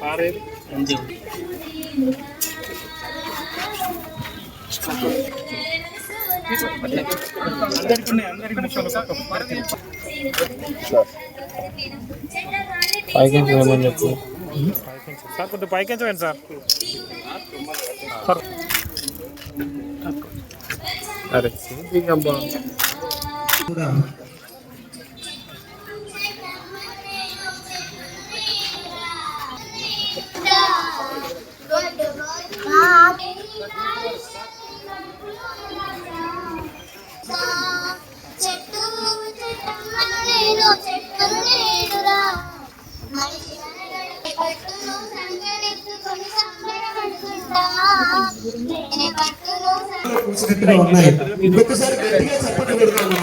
పారేది అందరికి ఉన్నాయి అందరికి ముక్కలు పైకి ఏమని చెప్పు సార్ కొద్దిగా పైకి ఎంచండి సార్ సార్ అరే దిగమ్మా కూడా నేను పట్టును సంబరపడుకుంటా నేను పట్టును కూర్చున్నట్టుగా ఉన్నాయి ఇంకొకసారి గట్టిగా చప్పట్లు పెడతాను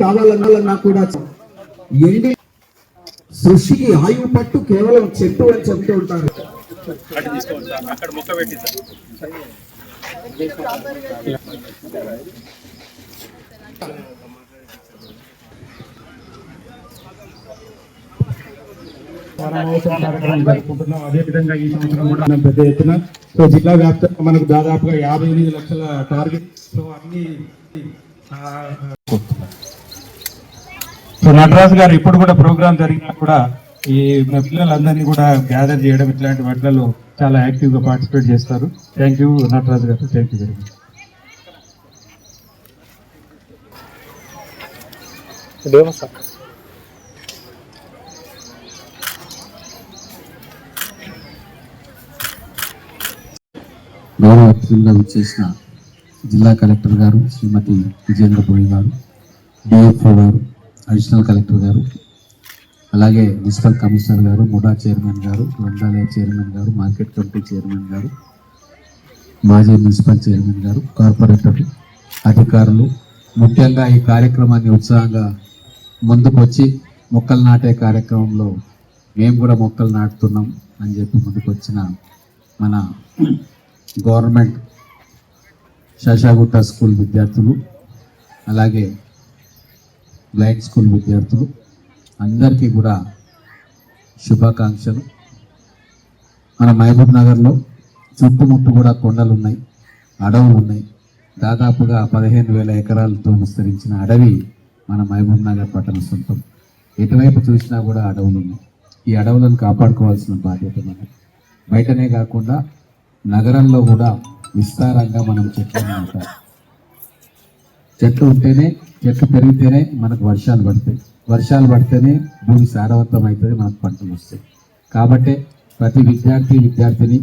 కావాలన్నా కూడా ఎండి సృష్టికి ఆయువు పట్టు కేవలం చెట్టు అని చెప్తూ ఉంటారు. అక్కడ మొక్క పెట్టి సార్ వారోత్సవ కార్యక్రమం జరుపుకుంటున్నాం అదేవిధంగా ఈ సంవత్సరం కూడా మనం పెద్ద ఎత్తున సో జిల్లా వ్యాప్తంగా మనకు దాదాపుగా యాభై ఎనిమిది లక్షల టార్గెట్. సో అన్ని సో నటరాజు గారు ఇప్పుడు కూడా ప్రోగ్రామ్ జరిగినా కూడా ఈ పిల్లలందరినీ కూడా గ్యాదర్ చేయడం ఇట్లాంటి వాటిలలో చాలా యాక్టివ్గా పార్టిసిపేట్ చేస్తారు. థ్యాంక్ యూ నటరాజు గారు. Thank you very much sir గౌరవ అతిథులుగా విచ్చేసిన జిల్లా కలెక్టర్ గారు శ్రీమతి విజేంద్ర బోయి గారు డిఎఫ్ఓ గారు అడిషనల్ కలెక్టర్ గారు అలాగే మున్సిపల్ కమిషనర్ గారు ముడా చైర్మన్ గారు గ్రంథాలయ చైర్మన్ గారు మార్కెట్ కమిటీ చైర్మన్ గారు మాజీ మున్సిపల్ చైర్మన్ గారు కార్పొరేటర్లు అధికారులు ముఖ్యంగా ఈ కార్యక్రమాన్ని ఉత్సాహంగా ముందుకొచ్చి మొక్కలు నాటే కార్యక్రమంలో మేము కూడా మొక్కలు నాటుతున్నాం అని చెప్పి ముందుకొచ్చిన మన గవర్నమెంట్ శశాగుట్ట స్కూల్ విద్యార్థులు అలాగే బ్లైండ్ స్కూల్ విద్యార్థులు అందరికీ కూడా శుభాకాంక్షలు. మన మహబూబ్ నగర్లో చుట్టుముట్టు కూడా కొండలు ఉన్నాయి అడవులు ఉన్నాయి. దాదాపుగా పదిహేను వేల ఎకరాలతో విస్తరించిన అడవి మన మహబూబ్ నగర్ పట్టణ సొంతం. ఎటువైపు చూసినా కూడా అడవులు ఉన్నాయి ఈ అడవులను కాపాడుకోవాల్సిన బాధ్యత మనది. బయటనే కాకుండా నగరంలో కూడా విస్తారంగా మనం చెట్లను నాటాలి చెట్లు ఉంటేనే చెట్లు పెరిగితేనే మనకు వర్షాలు పడతాయి. వర్షాలు పడితేనే భూమి సారవంతం అవుతుంది మనకు పంటలు వస్తాయి. కాబట్టి ప్రతి విద్యార్థి విద్యార్థిని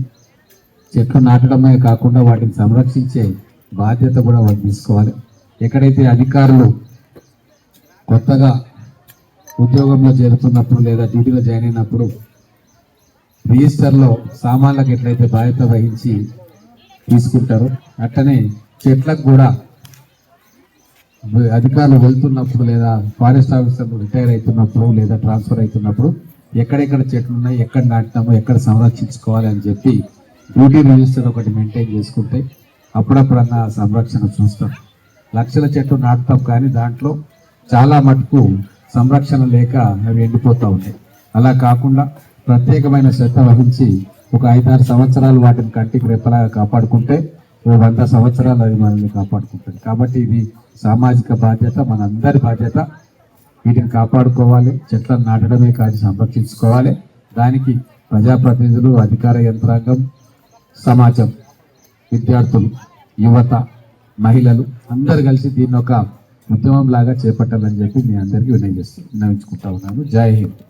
చెట్లు నాటడమే కాకుండా వాటిని సంరక్షించే బాధ్యత కూడా వాళ్ళు తీసుకోవాలి. ఎక్కడైతే అధికారులు కొత్తగా ఉద్యోగంలో చేరుతున్నప్పుడు లేదా డ్యూటీలో జాయిన్ అయినప్పుడు రిజిస్టర్లో సామాన్లకు ఎట్లయితే బాధ్యత వహించి తీసుకుంటారో అట్లనే చెట్లకు కూడా అధికారులు వెళ్తున్నప్పుడు లేదా ఫారెస్ట్ ఆఫీసర్లు రిటైర్ అవుతున్నప్పుడు లేదా ట్రాన్స్ఫర్ అవుతున్నప్పుడు ఎక్కడెక్కడ చెట్లు ఉన్నాయి ఎక్కడ నాటినామో ఎక్కడ సంరక్షించుకోవాలి అని చెప్పి డ్యూటీ రిజిస్టర్ ఒకటి మెయింటైన్ చేసుకుంటే అప్పుడప్పుడన్నా సంరక్షణ చూస్తాం. లక్షల చెట్లు నాటుతాం కానీ దాంట్లో చాలా మటుకు సంరక్షణ లేక అవి ఎండిపోతూ ఉంటాయి. అలా కాకుండా ప్రత్యేకమైన శ్రద్ధ వహించి ఒక ఐదారు సంవత్సరాలు వాటిని కంటికి రెప్పలాగా కాపాడుకుంటే ఓ వంద సంవత్సరాలు అవి మనల్ని కాపాడుకుంటుంది. కాబట్టి ఇది సామాజిక బాధ్యత మనందరి బాధ్యత. వీటిని కాపాడుకోవాలి చెట్లను నాటడమే కాదు సంరక్షించుకోవాలి. దానికి ప్రజాప్రతినిధులు అధికార యంత్రాంగం సమాజం విద్యార్థులు యువత మహిళలు అందరు కలిసి దీన్ని ఒక ఉద్యమం లాగా చేపట్టాలని చెప్పి మీ అందరికీ వినయం చేస్తూ విన్నవించుకుంటా ఉన్నాను. జై హింద్.